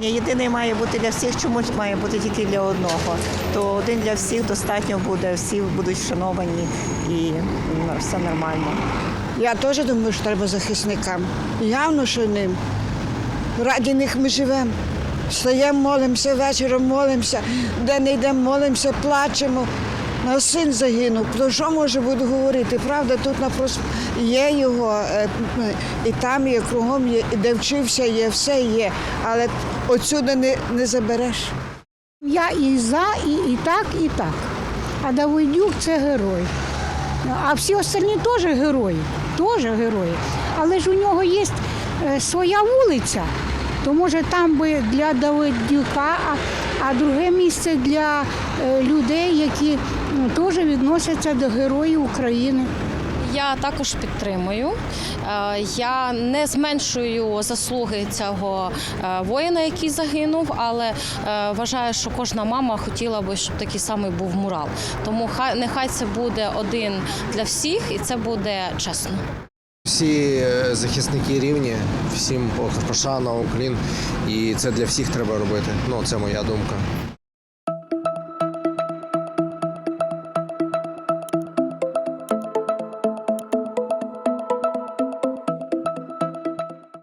Єдиний має бути для всіх, чомусь має бути тільки для одного. То один для всіх достатньо буде, всі будуть вшановані і все нормально. Я теж думаю, що треба захисникам. Явно, що ним. Раді них ми живемо. Встаємо, молимося, вечором молимося, де не йдемо, молимося, плачемо. Наш син загинув. Про що може буду говорити? Правда, тут напрос є його, е, і там є, кругом є, і де вчився, є, все є. Але отсюди не, не забереш. Я і за, і, і так, і так. А Давидюк це герой. А всі остальні теж герої, теж герої. Але ж у нього є е, своя вулиця. То може там би для Давидюка, а, а друге місце для е, людей, які ну, теж відносяться до героїв України. Я також підтримую. Е, Я не зменшую заслуги цього е, воїна, який загинув, але е, вважаю, що кожна мама хотіла би, щоб такий самий був мурал. Тому хай нехай це буде один для всіх, і це буде чесно. Всі захисники рівні, всім пошана, уклін, і це для всіх треба робити. Ну, це моя думка.